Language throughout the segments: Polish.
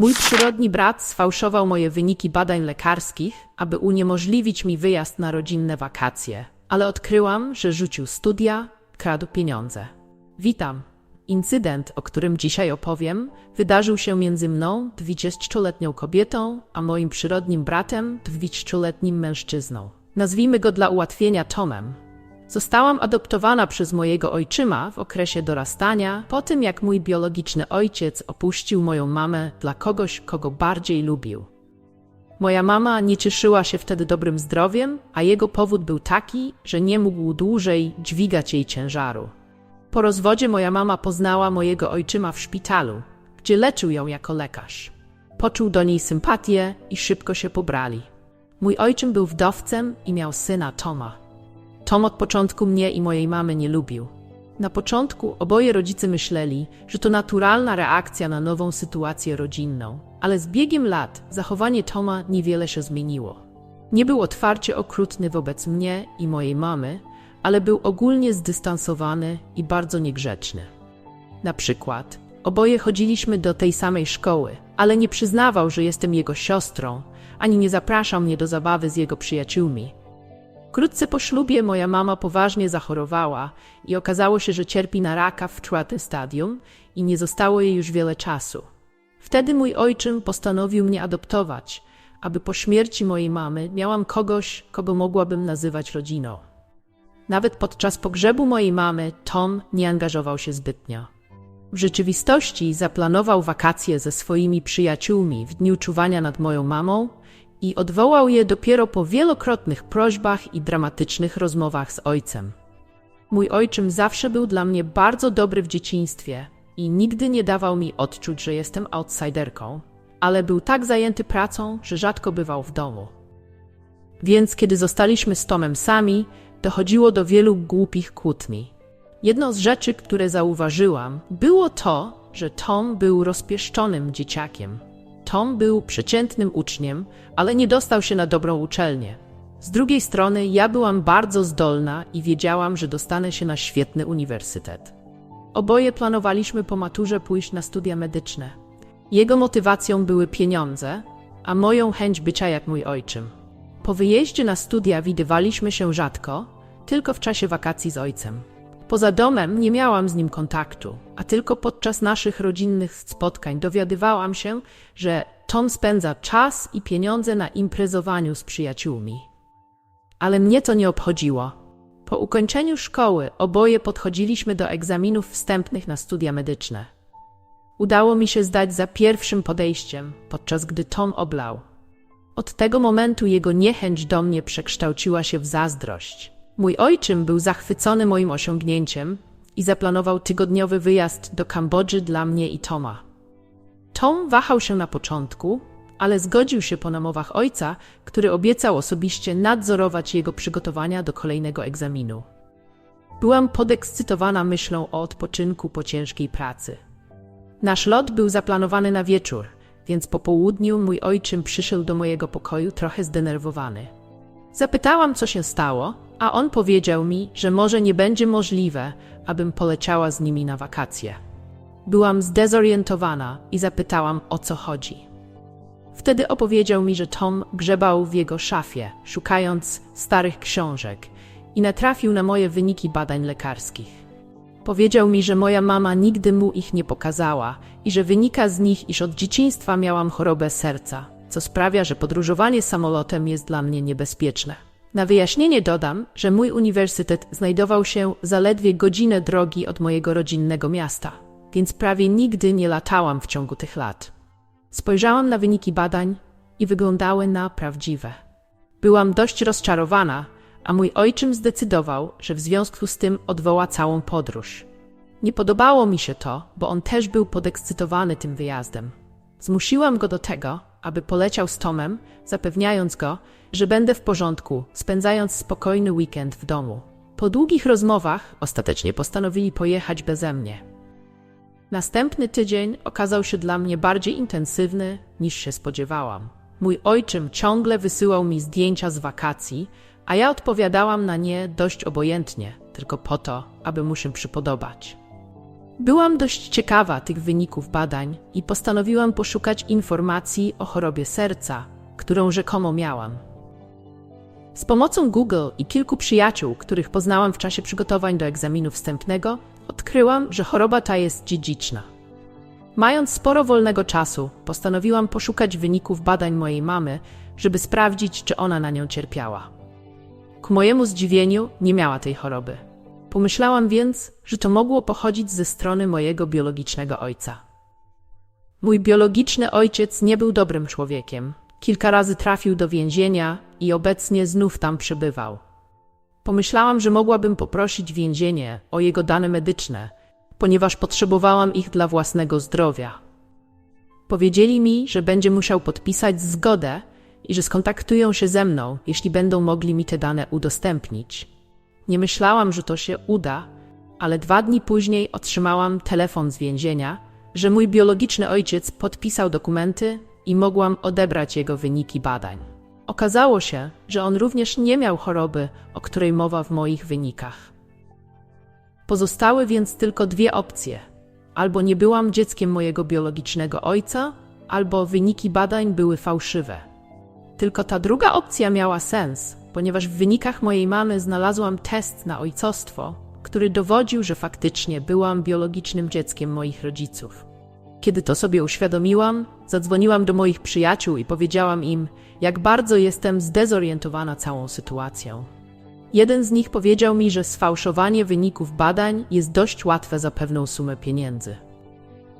Mój przyrodni brat sfałszował moje wyniki badań lekarskich, aby uniemożliwić mi wyjazd na rodzinne wakacje, ale odkryłam, że rzucił studia, kradł pieniądze. Witam. Incydent, o którym dzisiaj opowiem, wydarzył się między mną, 20-letnią kobietą, a moim przyrodnim bratem, 20-letnim mężczyzną. Nazwijmy go dla ułatwienia Tomem. Zostałam adoptowana przez mojego ojczyma w okresie dorastania, po tym jak mój biologiczny ojciec opuścił moją mamę dla kogoś, kogo bardziej lubił. Moja mama nie cieszyła się wtedy dobrym zdrowiem, a jego powód był taki, że nie mógł dłużej dźwigać jej ciężaru. Po rozwodzie moja mama poznała mojego ojczyma w szpitalu, gdzie leczył ją jako lekarz. Poczuł do niej sympatię i szybko się pobrali. Mój ojczym był wdowcem i miał syna Toma. Tom od początku mnie i mojej mamy nie lubił. Na początku oboje rodzice myśleli, że to naturalna reakcja na nową sytuację rodzinną, ale z biegiem lat zachowanie Toma niewiele się zmieniło. Nie był otwarcie okrutny wobec mnie i mojej mamy, ale był ogólnie zdystansowany i bardzo niegrzeczny. Na przykład, oboje chodziliśmy do tej samej szkoły, ale nie przyznawał, że jestem jego siostrą, ani nie zapraszał mnie do zabawy z jego przyjaciółmi. Wkrótce po ślubie moja mama poważnie zachorowała i okazało się, że cierpi na raka w czwartym stadium i nie zostało jej już wiele czasu. Wtedy mój ojczym postanowił mnie adoptować, aby po śmierci mojej mamy miałam kogoś, kogo mogłabym nazywać rodziną. Nawet podczas pogrzebu mojej mamy Tom nie angażował się zbytnio. W rzeczywistości zaplanował wakacje ze swoimi przyjaciółmi w dniu czuwania nad moją mamą i odwołał je dopiero po wielokrotnych prośbach i dramatycznych rozmowach z ojcem. Mój ojczym zawsze był dla mnie bardzo dobry w dzieciństwie i nigdy nie dawał mi odczuć, że jestem outsiderką, ale był tak zajęty pracą, że rzadko bywał w domu. Więc kiedy zostaliśmy z Tomem sami, dochodziło do wielu głupich kłótni. Jedną z rzeczy, które zauważyłam, było to, że Tom był rozpieszczonym dzieciakiem. Tom był przeciętnym uczniem, ale nie dostał się na dobrą uczelnię. Z drugiej strony, ja byłam bardzo zdolna i wiedziałam, że dostanę się na świetny uniwersytet. Oboje planowaliśmy po maturze pójść na studia medyczne. Jego motywacją były pieniądze, a moją chęć bycia jak mój ojczym. Po wyjeździe na studia widywaliśmy się rzadko, tylko w czasie wakacji z ojcem. Poza domem nie miałam z nim kontaktu, a tylko podczas naszych rodzinnych spotkań dowiadywałam się, że Tom spędza czas i pieniądze na imprezowaniu z przyjaciółmi. Ale mnie to nie obchodziło. Po ukończeniu szkoły oboje podchodziliśmy do egzaminów wstępnych na studia medyczne. Udało mi się zdać za pierwszym podejściem, podczas gdy Tom oblał. Od tego momentu jego niechęć do mnie przekształciła się w zazdrość. Mój ojczym był zachwycony moim osiągnięciem i zaplanował tygodniowy wyjazd do Kambodży dla mnie i Toma. Tom wahał się na początku, ale zgodził się po namowach ojca, który obiecał osobiście nadzorować jego przygotowania do kolejnego egzaminu. Byłam podekscytowana myślą o odpoczynku po ciężkiej pracy. Nasz lot był zaplanowany na wieczór, więc po południu mój ojczym przyszedł do mojego pokoju trochę zdenerwowany. Zapytałam, co się stało, a on powiedział mi, że może nie będzie możliwe, abym poleciała z nimi na wakacje. Byłam zdezorientowana i zapytałam, o co chodzi. Wtedy opowiedział mi, że Tom grzebał w jego szafie, szukając starych książek i natrafił na moje wyniki badań lekarskich. Powiedział mi, że moja mama nigdy mu ich nie pokazała i że wynika z nich, iż od dzieciństwa miałam chorobę serca, co sprawia, że podróżowanie samolotem jest dla mnie niebezpieczne. Na wyjaśnienie dodam, że mój uniwersytet znajdował się zaledwie godzinę drogi od mojego rodzinnego miasta, więc prawie nigdy nie latałam w ciągu tych lat. Spojrzałam na wyniki badań i wyglądały na prawdziwe. Byłam dość rozczarowana, a mój ojczym zdecydował, że w związku z tym odwoła całą podróż. Nie podobało mi się to, bo on też był podekscytowany tym wyjazdem. Zmusiłam go do tego, aby poleciał z Tomem, zapewniając go, że będę w porządku, spędzając spokojny weekend w domu. Po długich rozmowach ostatecznie postanowili pojechać beze mnie. Następny tydzień okazał się dla mnie bardziej intensywny niż się spodziewałam. Mój ojczym ciągle wysyłał mi zdjęcia z wakacji, a ja odpowiadałam na nie dość obojętnie, tylko po to, aby mu się przypodobać. Byłam dość ciekawa tych wyników badań i postanowiłam poszukać informacji o chorobie serca, którą rzekomo miałam. Z pomocą Google i kilku przyjaciół, których poznałam w czasie przygotowań do egzaminu wstępnego, odkryłam, że choroba ta jest dziedziczna. Mając sporo wolnego czasu, postanowiłam poszukać wyników badań mojej mamy, żeby sprawdzić, czy ona na nią cierpiała. Ku mojemu zdziwieniu nie miała tej choroby. Pomyślałam więc, że to mogło pochodzić ze strony mojego biologicznego ojca. Mój biologiczny ojciec nie był dobrym człowiekiem. Kilka razy trafił do więzienia i obecnie znów tam przebywał. Pomyślałam, że mogłabym poprosić więzienie o jego dane medyczne, ponieważ potrzebowałam ich dla własnego zdrowia. Powiedzieli mi, że będzie musiał podpisać zgodę i że skontaktują się ze mną, jeśli będą mogli mi te dane udostępnić. Nie myślałam, że to się uda, ale dwa dni później otrzymałam telefon z więzienia, że mój biologiczny ojciec podpisał dokumenty i mogłam odebrać jego wyniki badań. Okazało się, że on również nie miał choroby, o której mowa w moich wynikach. Pozostały więc tylko dwie opcje: albo nie byłam dzieckiem mojego biologicznego ojca, albo wyniki badań były fałszywe. Tylko ta druga opcja miała sens, ponieważ w wynikach mojej mamy znalazłam test na ojcostwo, który dowodził, że faktycznie byłam biologicznym dzieckiem moich rodziców. Kiedy to sobie uświadomiłam, zadzwoniłam do moich przyjaciół i powiedziałam im, jak bardzo jestem zdezorientowana całą sytuacją. Jeden z nich powiedział mi, że sfałszowanie wyników badań jest dość łatwe za pewną sumę pieniędzy.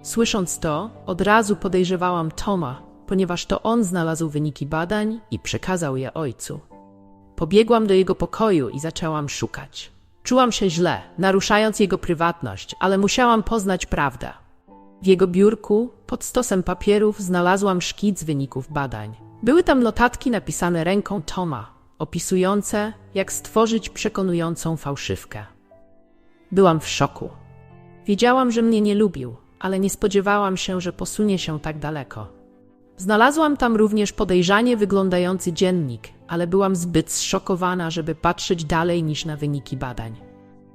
Słysząc to, od razu podejrzewałam Toma, ponieważ to on znalazł wyniki badań i przekazał je ojcu. Pobiegłam do jego pokoju i zaczęłam szukać. Czułam się źle, naruszając jego prywatność, ale musiałam poznać prawdę. W jego biurku, pod stosem papierów, znalazłam szkic wyników badań. Były tam notatki napisane ręką Toma, opisujące, jak stworzyć przekonującą fałszywkę. Byłam w szoku. Wiedziałam, że mnie nie lubił, ale nie spodziewałam się, że posunie się tak daleko. Znalazłam tam również podejrzanie wyglądający dziennik, ale byłam zbyt zszokowana, żeby patrzeć dalej niż na wyniki badań.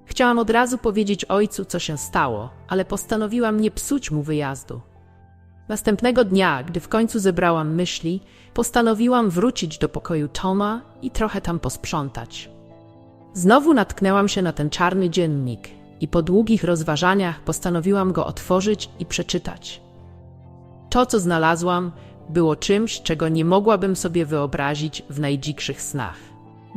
Chciałam od razu powiedzieć ojcu, co się stało, ale postanowiłam nie psuć mu wyjazdu. Następnego dnia, gdy w końcu zebrałam myśli, postanowiłam wrócić do pokoju Toma i trochę tam posprzątać. Znowu natknęłam się na ten czarny dziennik i po długich rozważaniach postanowiłam go otworzyć i przeczytać. To, co znalazłam, było czymś, czego nie mogłabym sobie wyobrazić w najdzikszych snach.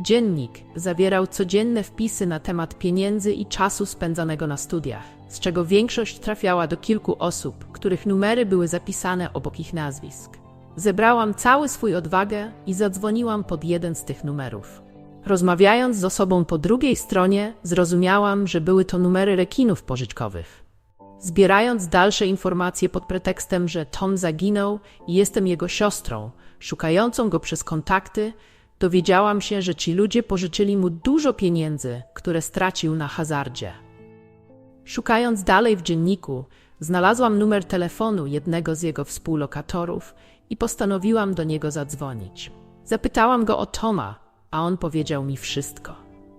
Dziennik zawierał codzienne wpisy na temat pieniędzy i czasu spędzonego na studiach, z czego większość trafiała do kilku osób, których numery były zapisane obok ich nazwisk. Zebrałam cały swój odwagę i zadzwoniłam pod jeden z tych numerów. Rozmawiając z osobą po drugiej stronie, zrozumiałam, że były to numery rekinów pożyczkowych. Zbierając dalsze informacje pod pretekstem, że Tom zaginął i jestem jego siostrą, szukającą go przez kontakty, dowiedziałam się, że ci ludzie pożyczyli mu dużo pieniędzy, które stracił na hazardzie. Szukając dalej w dzienniku, znalazłam numer telefonu jednego z jego współlokatorów i postanowiłam do niego zadzwonić. Zapytałam go o Toma, a on powiedział mi wszystko.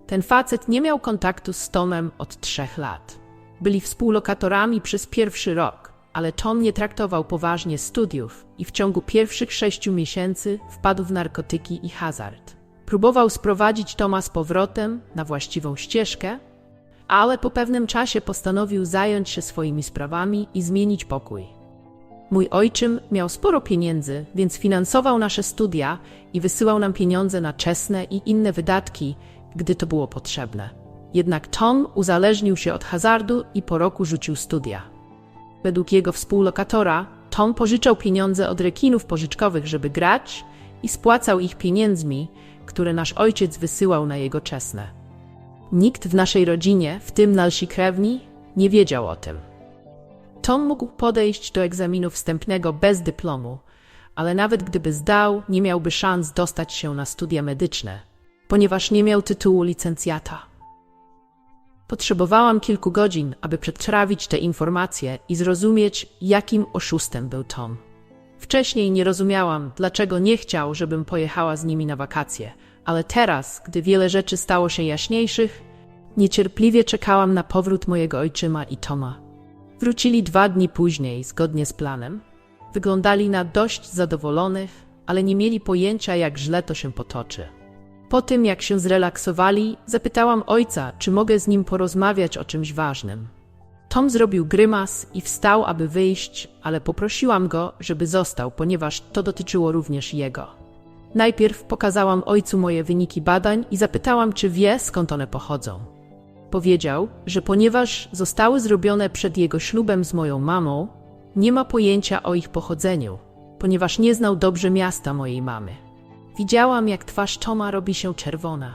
Ten facet nie miał kontaktu z Tomem od trzech lat. Byli współlokatorami przez pierwszy rok, ale Tom nie traktował poważnie studiów i w ciągu pierwszych sześciu miesięcy wpadł w narkotyki i hazard. Próbował sprowadzić Toma z powrotem na właściwą ścieżkę, ale po pewnym czasie postanowił zająć się swoimi sprawami i zmienić pokój. Mój ojczym miał sporo pieniędzy, więc finansował nasze studia i wysyłał nam pieniądze na czesne i inne wydatki, gdy to było potrzebne. Jednak Tom uzależnił się od hazardu i po roku rzucił studia. Według jego współlokatora, Tom pożyczał pieniądze od rekinów pożyczkowych, żeby grać i spłacał ich pieniędzmi, które nasz ojciec wysyłał na jego czesne. Nikt w naszej rodzinie, w tym nasi krewni, nie wiedział o tym. Tom mógł podejść do egzaminu wstępnego bez dyplomu, ale nawet gdyby zdał, nie miałby szans dostać się na studia medyczne, ponieważ nie miał tytułu licencjata. Potrzebowałam kilku godzin, aby przetrawić te informacje i zrozumieć, jakim oszustem był Tom. Wcześniej nie rozumiałam, dlaczego nie chciał, żebym pojechała z nimi na wakacje, ale teraz, gdy wiele rzeczy stało się jaśniejszych, niecierpliwie czekałam na powrót mojego ojczyma i Toma. Wrócili dwa dni później, zgodnie z planem. Wyglądali na dość zadowolonych, ale nie mieli pojęcia, jak źle to się potoczy. Po tym, jak się zrelaksowali, zapytałam ojca, czy mogę z nim porozmawiać o czymś ważnym. Tom zrobił grymas i wstał, aby wyjść, ale poprosiłam go, żeby został, ponieważ to dotyczyło również jego. Najpierw pokazałam ojcu moje wyniki badań i zapytałam, czy wie, skąd one pochodzą. Powiedział, że ponieważ zostały zrobione przed jego ślubem z moją mamą, nie ma pojęcia o ich pochodzeniu, ponieważ nie znał dobrze miasta mojej mamy. Widziałam, jak twarz Toma robi się czerwona.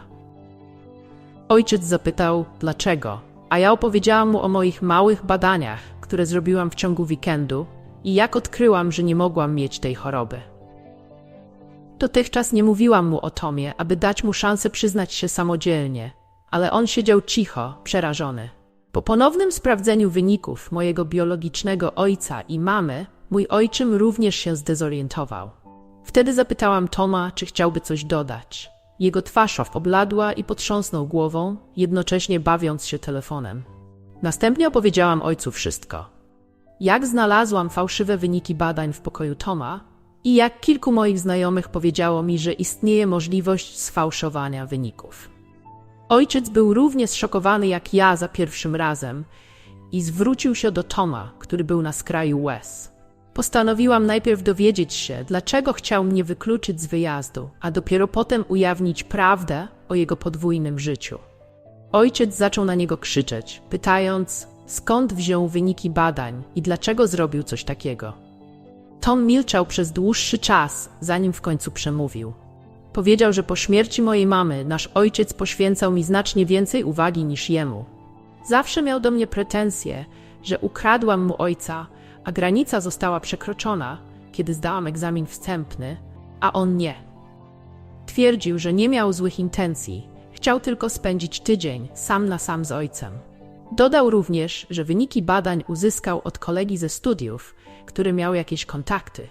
Ojciec zapytał, dlaczego, a ja opowiedziałam mu o moich małych badaniach, które zrobiłam w ciągu weekendu i jak odkryłam, że nie mogłam mieć tej choroby. Dotychczas nie mówiłam mu o Tomie, aby dać mu szansę przyznać się samodzielnie, ale on siedział cicho, przerażony. Po ponownym sprawdzeniu wyników mojego biologicznego ojca i mamy, mój ojczym również się zdezorientował. Wtedy zapytałam Toma, czy chciałby coś dodać. Jego twarz obladła i potrząsnął głową, jednocześnie bawiąc się telefonem. Następnie opowiedziałam ojcu wszystko. Jak znalazłam fałszywe wyniki badań w pokoju Toma i jak kilku moich znajomych powiedziało mi, że istnieje możliwość sfałszowania wyników. Ojciec był równie zszokowany jak ja za pierwszym razem i zwrócił się do Toma, który był na skraju łez. Postanowiłam najpierw dowiedzieć się, dlaczego chciał mnie wykluczyć z wyjazdu, a dopiero potem ujawnić prawdę o jego podwójnym życiu. Ojciec zaczął na niego krzyczeć, pytając, skąd wziął wyniki badań i dlaczego zrobił coś takiego. Tom milczał przez dłuższy czas, zanim w końcu przemówił. Powiedział, że po śmierci mojej mamy nasz ojciec poświęcał mi znacznie więcej uwagi niż jemu. Zawsze miał do mnie pretensje, że ukradłam mu ojca, a granica została przekroczona, kiedy zdałam egzamin wstępny, a on nie. Twierdził, że nie miał złych intencji, chciał tylko spędzić tydzień sam na sam z ojcem. Dodał również, że wyniki badań uzyskał od kolegi ze studiów, który miał jakieś kontakty.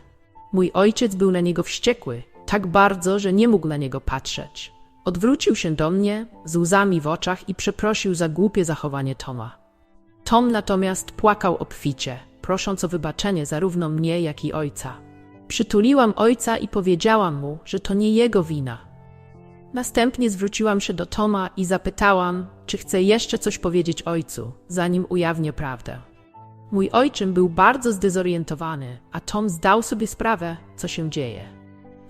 Mój ojciec był na niego wściekły, tak bardzo, że nie mógł na niego patrzeć. Odwrócił się do mnie z łzami w oczach i przeprosił za głupie zachowanie Toma. Tom natomiast płakał obficie, prosząc o wybaczenie zarówno mnie, jak i ojca. Przytuliłam ojca i powiedziałam mu, że to nie jego wina. Następnie zwróciłam się do Toma i zapytałam, czy chce jeszcze coś powiedzieć ojcu, zanim ujawnię prawdę. Mój ojczym był bardzo zdezorientowany, a Tom zdał sobie sprawę, co się dzieje.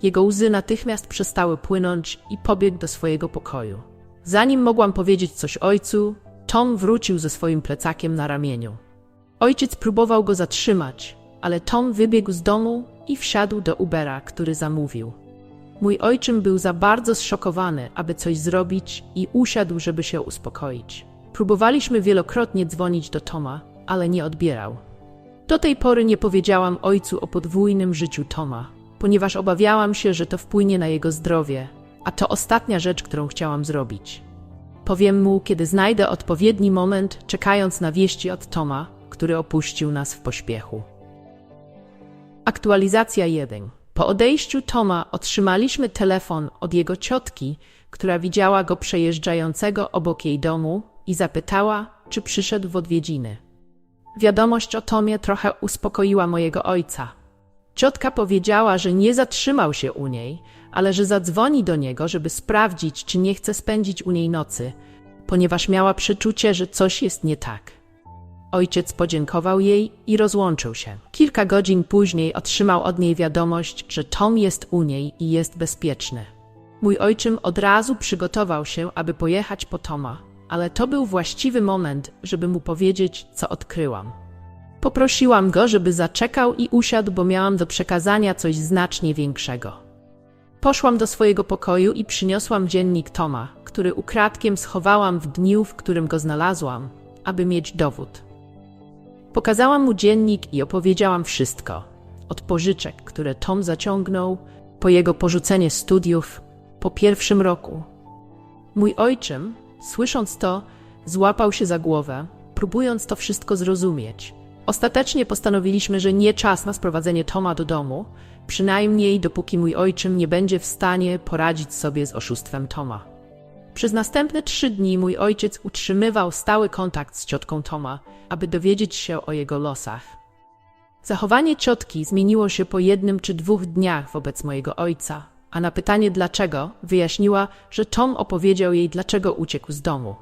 Jego łzy natychmiast przestały płynąć i pobiegł do swojego pokoju. Zanim mogłam powiedzieć coś ojcu, Tom wrócił ze swoim plecakiem na ramieniu. Ojciec próbował go zatrzymać, ale Tom wybiegł z domu i wsiadł do Ubera, który zamówił. Mój ojczym był za bardzo zszokowany, aby coś zrobić i usiadł, żeby się uspokoić. Próbowaliśmy wielokrotnie dzwonić do Toma, ale nie odbierał. Do tej pory nie powiedziałam ojcu o podwójnym życiu Toma, ponieważ obawiałam się, że to wpłynie na jego zdrowie, a to ostatnia rzecz, którą chciałam zrobić. Powiem mu, kiedy znajdę odpowiedni moment, czekając na wieści od Toma, który opuścił nas w pośpiechu. Aktualizacja 1. Po odejściu Toma otrzymaliśmy telefon od jego ciotki, która widziała go przejeżdżającego obok jej domu i zapytała, czy przyszedł w odwiedziny. Wiadomość o Tomie trochę uspokoiła mojego ojca. Ciotka powiedziała, że nie zatrzymał się u niej, ale że zadzwoni do niego, żeby sprawdzić, czy nie chce spędzić u niej nocy, ponieważ miała przeczucie, że coś jest nie tak. Ojciec podziękował jej i rozłączył się. Kilka godzin później otrzymał od niej wiadomość, że Tom jest u niej i jest bezpieczny. Mój ojczym od razu przygotował się, aby pojechać po Toma, ale to był właściwy moment, żeby mu powiedzieć, co odkryłam. Poprosiłam go, żeby zaczekał i usiadł, bo miałam do przekazania coś znacznie większego. Poszłam do swojego pokoju i przyniosłam dziennik Toma, który ukradkiem schowałam w dniu, w którym go znalazłam, aby mieć dowód. Pokazałam mu dziennik i opowiedziałam wszystko. Od pożyczek, które Tom zaciągnął, po jego porzucenie studiów, po pierwszym roku. Mój ojczym, słysząc to, złapał się za głowę, próbując to wszystko zrozumieć. Ostatecznie postanowiliśmy, że nie czas na sprowadzenie Toma do domu, przynajmniej dopóki mój ojczym nie będzie w stanie poradzić sobie z oszustwem Toma. Przez następne trzy dni mój ojciec utrzymywał stały kontakt z ciotką Toma, aby dowiedzieć się o jego losach. Zachowanie ciotki zmieniło się po jednym czy dwóch dniach wobec mojego ojca, a na pytanie dlaczego wyjaśniła, że Tom opowiedział jej, dlaczego uciekł z domu.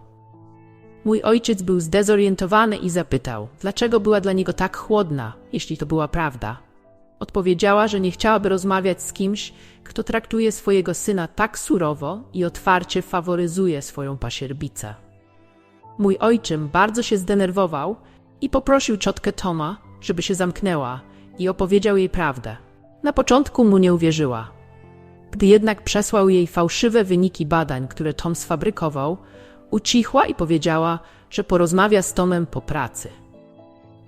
Mój ojciec był zdezorientowany i zapytał, dlaczego była dla niego tak chłodna, jeśli to była prawda. Odpowiedziała, że nie chciałaby rozmawiać z kimś, kto traktuje swojego syna tak surowo i otwarcie faworyzuje swoją pasierbicę. Mój ojczym bardzo się zdenerwował i poprosił ciotkę Toma, żeby się zamknęła i opowiedział jej prawdę. Na początku mu nie uwierzyła. Gdy jednak przesłał jej fałszywe wyniki badań, które Tom sfabrykował, ucichła i powiedziała, że porozmawia z Tomem po pracy.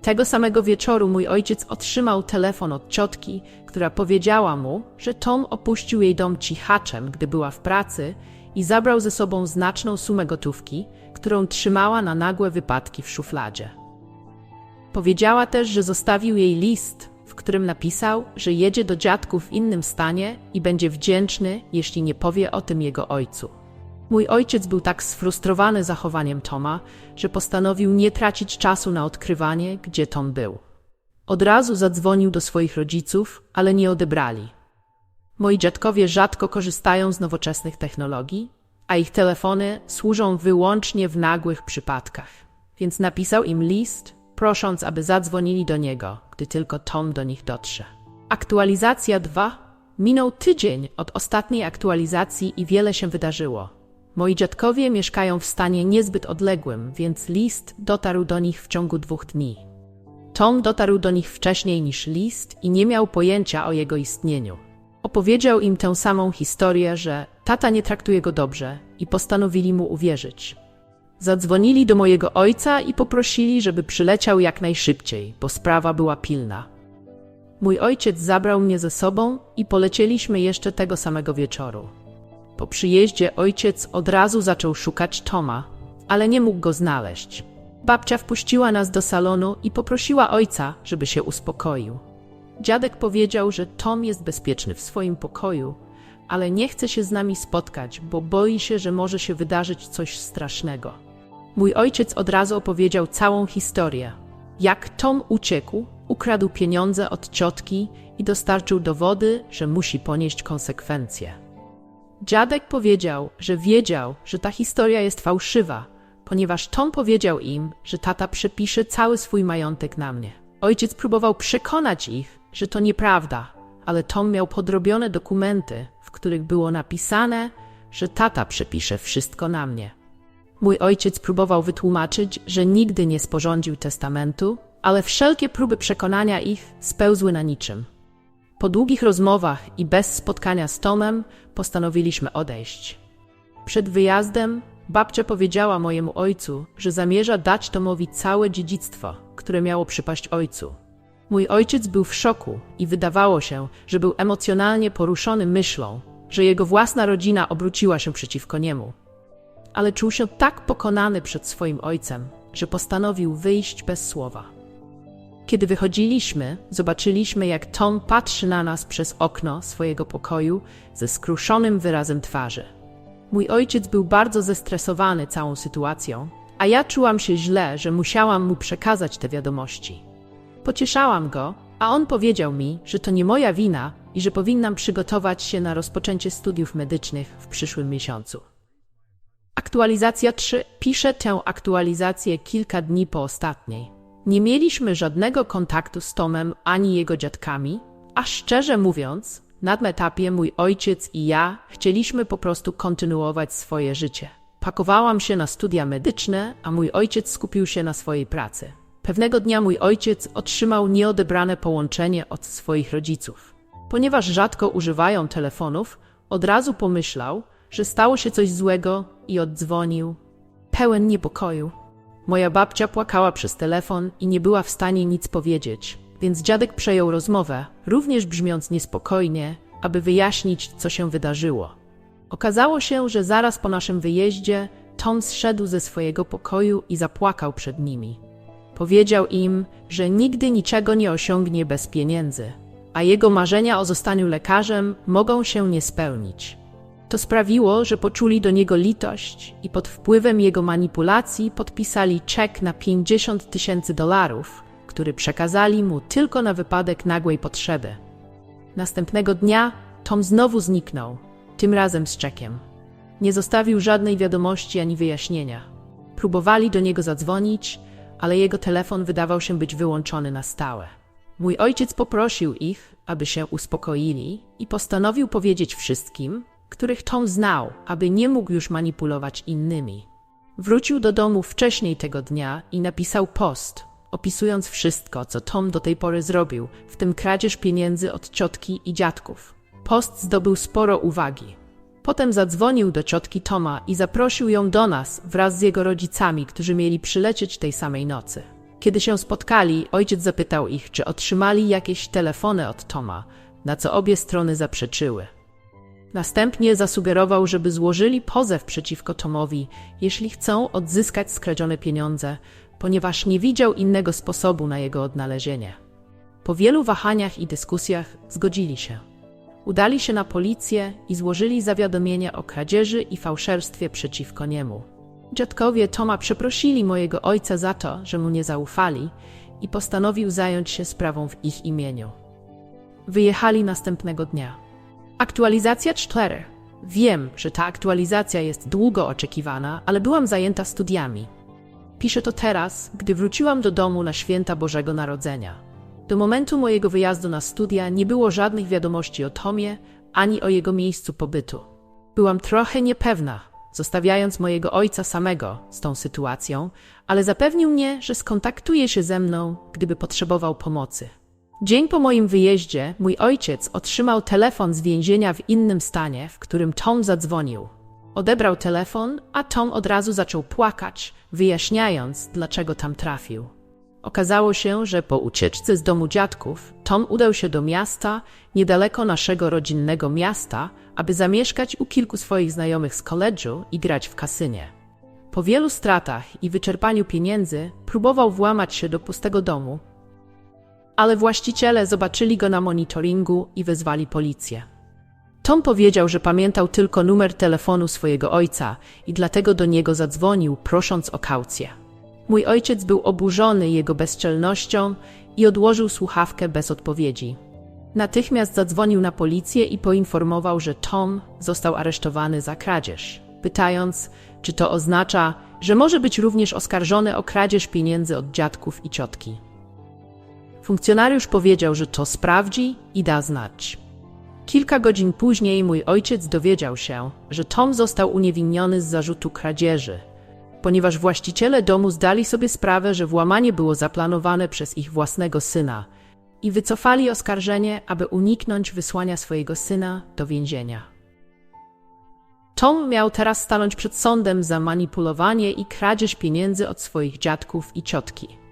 Tego samego wieczoru mój ojciec otrzymał telefon od ciotki, która powiedziała mu, że Tom opuścił jej dom cichaczem, gdy była w pracy i zabrał ze sobą znaczną sumę gotówki, którą trzymała na nagłe wypadki w szufladzie. Powiedziała też, że zostawił jej list, w którym napisał, że jedzie do dziadków w innym stanie i będzie wdzięczny, jeśli nie powie o tym jego ojcu. Mój ojciec był tak sfrustrowany zachowaniem Toma, że postanowił nie tracić czasu na odkrywanie, gdzie Tom był. Od razu zadzwonił do swoich rodziców, ale nie odebrali. Moi dziadkowie rzadko korzystają z nowoczesnych technologii, a ich telefony służą wyłącznie w nagłych przypadkach. Więc napisał im list, prosząc, aby zadzwonili do niego, gdy tylko Tom do nich dotrze. Aktualizacja 2. Minął tydzień od ostatniej aktualizacji i wiele się wydarzyło. Moi dziadkowie mieszkają w stanie niezbyt odległym, więc list dotarł do nich w ciągu dwóch dni. Tom dotarł do nich wcześniej niż list i nie miał pojęcia o jego istnieniu. Opowiedział im tę samą historię, że tata nie traktuje go dobrze i postanowili mu uwierzyć. Zadzwonili do mojego ojca i poprosili, żeby przyleciał jak najszybciej, bo sprawa była pilna. Mój ojciec zabrał mnie ze sobą i polecieliśmy jeszcze tego samego wieczoru. Po przyjeździe ojciec od razu zaczął szukać Toma, ale nie mógł go znaleźć. Babcia wpuściła nas do salonu i poprosiła ojca, żeby się uspokoił. Dziadek powiedział, że Tom jest bezpieczny w swoim pokoju, ale nie chce się z nami spotkać, bo boi się, że może się wydarzyć coś strasznego. Mój ojciec od razu opowiedział całą historię. Jak Tom uciekł, ukradł pieniądze od ciotki i dostarczył dowody, że musi ponieść konsekwencje. Dziadek powiedział, że wiedział, że ta historia jest fałszywa, ponieważ Tom powiedział im, że tata przepisze cały swój majątek na mnie. Ojciec próbował przekonać ich, że to nieprawda, ale Tom miał podrobione dokumenty, w których było napisane, że tata przepisze wszystko na mnie. Mój ojciec próbował wytłumaczyć, że nigdy nie sporządził testamentu, ale wszelkie próby przekonania ich spełzły na niczym. Po długich rozmowach i bez spotkania z Tomem postanowiliśmy odejść. Przed wyjazdem babcia powiedziała mojemu ojcu, że zamierza dać Tomowi całe dziedzictwo, które miało przypaść ojcu. Mój ojciec był w szoku i wydawało się, że był emocjonalnie poruszony myślą, że jego własna rodzina obróciła się przeciwko niemu. Ale czuł się tak pokonany przed swoim ojcem, że postanowił wyjść bez słowa. Kiedy wychodziliśmy, zobaczyliśmy, jak Tom patrzy na nas przez okno swojego pokoju ze skruszonym wyrazem twarzy. Mój ojciec był bardzo zestresowany całą sytuacją, a ja czułam się źle, że musiałam mu przekazać te wiadomości. Pocieszałam go, a on powiedział mi, że to nie moja wina i że powinnam przygotować się na rozpoczęcie studiów medycznych w przyszłym miesiącu. Aktualizacja 3. Piszę tę aktualizację kilka dni po ostatniej. Nie mieliśmy żadnego kontaktu z Tomem ani jego dziadkami, a szczerze mówiąc, na tym etapie mój ojciec i ja chcieliśmy po prostu kontynuować swoje życie. Pakowałam się na studia medyczne, a mój ojciec skupił się na swojej pracy. Pewnego dnia mój ojciec otrzymał nieodebrane połączenie od swoich rodziców. Ponieważ rzadko używają telefonów, od razu pomyślał, że stało się coś złego i oddzwonił, pełen niepokoju. Moja babcia płakała przez telefon i nie była w stanie nic powiedzieć, więc dziadek przejął rozmowę, również brzmiąc niespokojnie, aby wyjaśnić, co się wydarzyło. Okazało się, że zaraz po naszym wyjeździe Tom zszedł ze swojego pokoju i zapłakał przed nimi. Powiedział im, że nigdy niczego nie osiągnie bez pieniędzy, a jego marzenia o zostaniu lekarzem mogą się nie spełnić. To sprawiło, że poczuli do niego litość i pod wpływem jego manipulacji podpisali czek na 50 tysięcy dolarów, który przekazali mu tylko na wypadek nagłej potrzeby. Następnego dnia Tom znowu zniknął, tym razem z czekiem. Nie zostawił żadnej wiadomości ani wyjaśnienia. Próbowali do niego zadzwonić, ale jego telefon wydawał się być wyłączony na stałe. Mój ojciec poprosił ich, aby się uspokoili i postanowił powiedzieć wszystkim, których Tom znał, aby nie mógł już manipulować innymi. Wrócił do domu wcześniej tego dnia i napisał post, opisując wszystko, co Tom do tej pory zrobił, w tym kradzież pieniędzy od ciotki i dziadków. Post zdobył sporo uwagi. Potem zadzwonił do ciotki Toma i zaprosił ją do nas wraz z jego rodzicami, którzy mieli przylecieć tej samej nocy. Kiedy się spotkali, ojciec zapytał ich, czy otrzymali jakieś telefony od Toma, na co obie strony zaprzeczyły. Następnie zasugerował, żeby złożyli pozew przeciwko Tomowi, jeśli chcą odzyskać skradzione pieniądze, ponieważ nie widział innego sposobu na jego odnalezienie. Po wielu wahaniach i dyskusjach zgodzili się. Udali się na policję i złożyli zawiadomienie o kradzieży i fałszerstwie przeciwko niemu. Dziadkowie Toma przeprosili mojego ojca za to, że mu nie zaufali i postanowił zająć się sprawą w ich imieniu. Wyjechali następnego dnia. Aktualizacja 4. Wiem, że ta aktualizacja jest długo oczekiwana, ale byłam zajęta studiami. Piszę to teraz, gdy wróciłam do domu na święta Bożego Narodzenia. Do momentu mojego wyjazdu na studia nie było żadnych wiadomości o Tomie ani o jego miejscu pobytu. Byłam trochę niepewna, zostawiając mojego ojca samego z tą sytuacją, ale zapewnił mnie, że skontaktuje się ze mną, gdyby potrzebował pomocy. Dzień po moim wyjeździe mój ojciec otrzymał telefon z więzienia w innym stanie, w którym Tom zadzwonił. Odebrał telefon, a Tom od razu zaczął płakać, wyjaśniając, dlaczego tam trafił. Okazało się, że po ucieczce z domu dziadków Tom udał się do miasta, niedaleko naszego rodzinnego miasta, aby zamieszkać u kilku swoich znajomych z koledżu i grać w kasynie. Po wielu stratach i wyczerpaniu pieniędzy próbował włamać się do pustego domu, ale właściciele zobaczyli go na monitoringu i wezwali policję. Tom powiedział, że pamiętał tylko numer telefonu swojego ojca i dlatego do niego zadzwonił, prosząc o kaucję. Mój ojciec był oburzony jego bezczelnością i odłożył słuchawkę bez odpowiedzi. Natychmiast zadzwonił na policję i poinformował, że Tom został aresztowany za kradzież, pytając, czy to oznacza, że może być również oskarżony o kradzież pieniędzy od dziadków i ciotki. Funkcjonariusz powiedział, że to sprawdzi i da znać. Kilka godzin później mój ojciec dowiedział się, że Tom został uniewinniony z zarzutu kradzieży, ponieważ właściciele domu zdali sobie sprawę, że włamanie było zaplanowane przez ich własnego syna i wycofali oskarżenie, aby uniknąć wysłania swojego syna do więzienia. Tom miał teraz stanąć przed sądem za manipulowanie i kradzież pieniędzy od swoich dziadków i ciotki.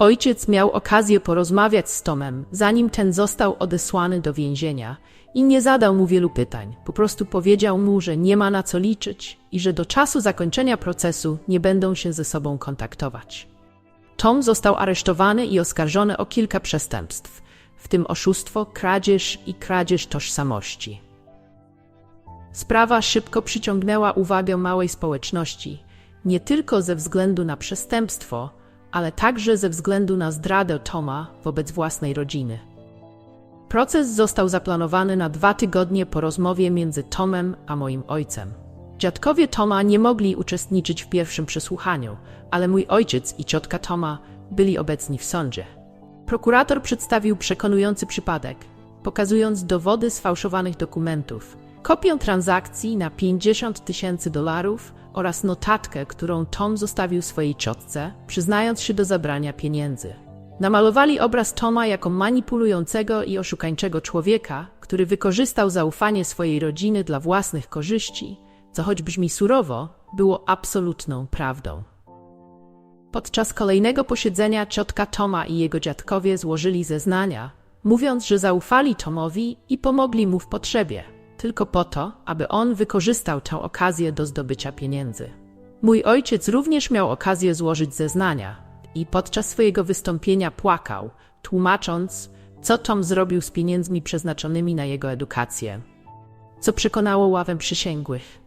Ojciec miał okazję porozmawiać z Tomem, zanim ten został odesłany do więzienia i nie zadał mu wielu pytań. Po prostu powiedział mu, że nie ma na co liczyć i że do czasu zakończenia procesu nie będą się ze sobą kontaktować. Tom został aresztowany i oskarżony o kilka przestępstw, w tym oszustwo, kradzież i kradzież tożsamości. Sprawa szybko przyciągnęła uwagę małej społeczności, nie tylko ze względu na przestępstwo, ale także ze względu na zdradę Toma wobec własnej rodziny. Proces został zaplanowany na dwa tygodnie po rozmowie między Tomem a moim ojcem. Dziadkowie Toma nie mogli uczestniczyć w pierwszym przesłuchaniu, ale mój ojciec i ciotka Toma byli obecni w sądzie. Prokurator przedstawił przekonujący przypadek, pokazując dowody sfałszowanych dokumentów, kopię transakcji na 50 tysięcy dolarów oraz notatkę, którą Tom zostawił swojej ciotce, przyznając się do zabrania pieniędzy. Namalowali obraz Toma jako manipulującego i oszukańczego człowieka, który wykorzystał zaufanie swojej rodziny dla własnych korzyści, co choć brzmi surowo, było absolutną prawdą. Podczas kolejnego posiedzenia ciotka Toma i jego dziadkowie złożyli zeznania, mówiąc, że zaufali Tomowi i pomogli mu w potrzebie tylko po to, aby on wykorzystał tę okazję do zdobycia pieniędzy. Mój ojciec również miał okazję złożyć zeznania i podczas swojego wystąpienia płakał, tłumacząc, co Tom zrobił z pieniędzmi przeznaczonymi na jego edukację. co przekonało ławę przysięgłych.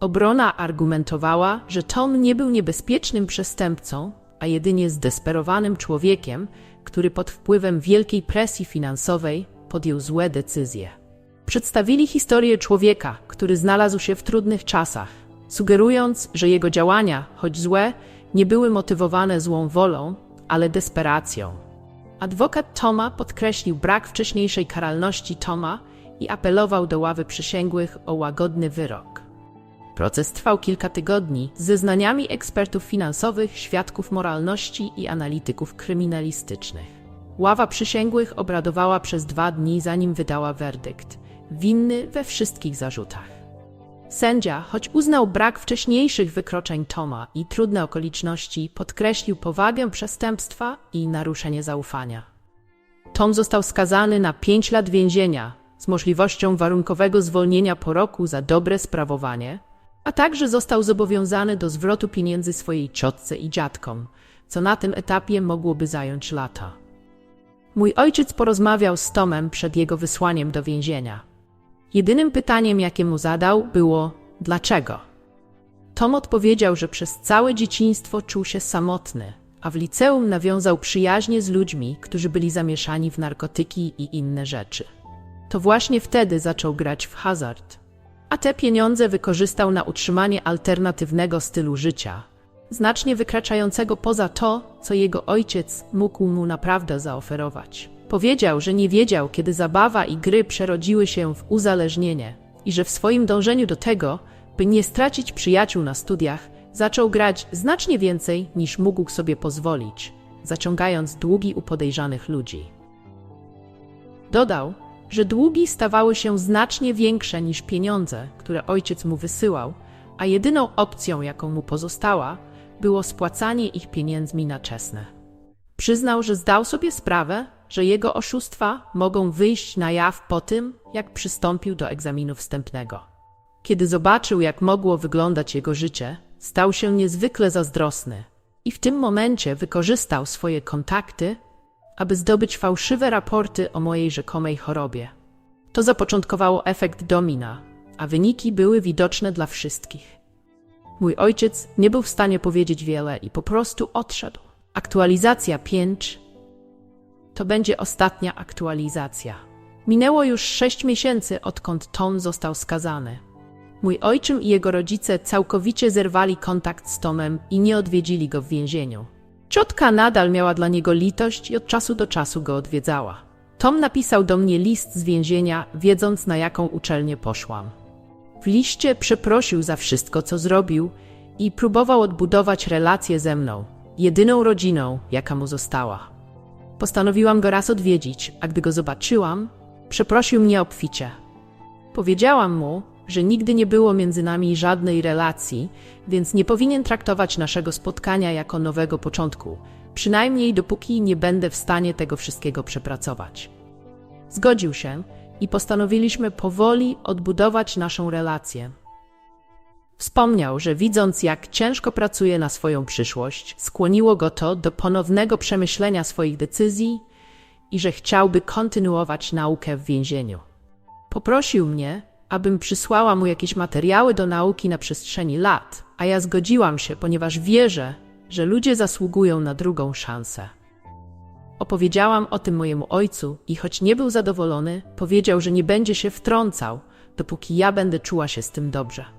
Obrona argumentowała, że Tom nie był niebezpiecznym przestępcą, a jedynie zdesperowanym człowiekiem, który pod wpływem wielkiej presji finansowej podjął złe decyzje. Przedstawili historię człowieka, który znalazł się w trudnych czasach, sugerując, że jego działania, choć złe, nie były motywowane złą wolą, ale desperacją. Adwokat Toma podkreślił brak wcześniejszej karalności Toma i apelował do ławy przysięgłych o łagodny wyrok. Proces trwał kilka tygodni z zeznaniami ekspertów finansowych, świadków moralności i analityków kryminalistycznych. Ława przysięgłych obradowała przez dwa dni, zanim wydała werdykt winny we wszystkich zarzutach. Sędzia, choć uznał brak wcześniejszych wykroczeń Toma i trudne okoliczności, podkreślił powagę przestępstwa i naruszenie zaufania. Tom został skazany na pięć lat więzienia z możliwością warunkowego zwolnienia po roku za dobre sprawowanie, a także został zobowiązany do zwrotu pieniędzy swojej ciotce i dziadkom, co na tym etapie mogłoby zająć lata. Mój ojciec porozmawiał z Tomem przed jego wysłaniem do więzienia. Jedynym pytaniem, jakie mu zadał, było dlaczego. Tom odpowiedział, że przez całe dzieciństwo czuł się samotny, a w liceum nawiązał przyjaźnie z ludźmi, którzy byli zamieszani w narkotyki i inne rzeczy. To właśnie wtedy zaczął grać w hazard, a te pieniądze wykorzystał na utrzymanie alternatywnego stylu życia, znacznie wykraczającego poza to, co jego ojciec mógł mu naprawdę zaoferować. Powiedział, że nie wiedział, kiedy zabawa i gry przerodziły się w uzależnienie i że w swoim dążeniu do tego, by nie stracić przyjaciół na studiach, zaczął grać znacznie więcej niż mógł sobie pozwolić, zaciągając długi u podejrzanych ludzi. Dodał, że długi stawały się znacznie większe niż pieniądze, które ojciec mu wysyłał, a jedyną opcją, jaką mu pozostała, było spłacanie ich pieniędzmi na czesne. Przyznał, że zdał sobie sprawę, że jego oszustwa mogą wyjść na jaw po tym, jak przystąpił do egzaminu wstępnego. Kiedy zobaczył, jak mogło wyglądać jego życie, stał się niezwykle zazdrosny i w tym momencie wykorzystał swoje kontakty, aby zdobyć fałszywe raporty o mojej rzekomej chorobie. To zapoczątkowało efekt domina, a wyniki były widoczne dla wszystkich. Mój ojciec nie był w stanie powiedzieć wiele i po prostu odszedł. Aktualizacja 5 to będzie ostatnia aktualizacja. Minęło już sześć miesięcy, odkąd Tom został skazany. Mój ojczym i jego rodzice całkowicie zerwali kontakt z Tomem i nie odwiedzili go w więzieniu. Ciotka nadal miała dla niego litość i od czasu do czasu go odwiedzała. Tom napisał do mnie list z więzienia, wiedząc na jaką uczelnię poszłam. W liście przeprosił za wszystko, co zrobił i próbował odbudować relacje ze mną, jedyną rodziną, jaka mu została. Postanowiłam go raz odwiedzić, a gdy go zobaczyłam, przeprosił mnie obficie. Powiedziałam mu, że nigdy nie było między nami żadnej relacji, więc nie powinien traktować naszego spotkania jako nowego początku, przynajmniej dopóki nie będę w stanie tego wszystkiego przepracować. Zgodził się i postanowiliśmy powoli odbudować naszą relację. Wspomniał, że widząc, jak ciężko pracuje na swoją przyszłość, skłoniło go to do ponownego przemyślenia swoich decyzji i że chciałby kontynuować naukę w więzieniu. Poprosił mnie, abym przysłała mu jakieś materiały do nauki na przestrzeni lat, a ja zgodziłam się, ponieważ wierzę, że ludzie zasługują na drugą szansę. Opowiedziałam o tym mojemu ojcu i choć nie był zadowolony, powiedział, że nie będzie się wtrącał, dopóki ja będę czuła się z tym dobrze.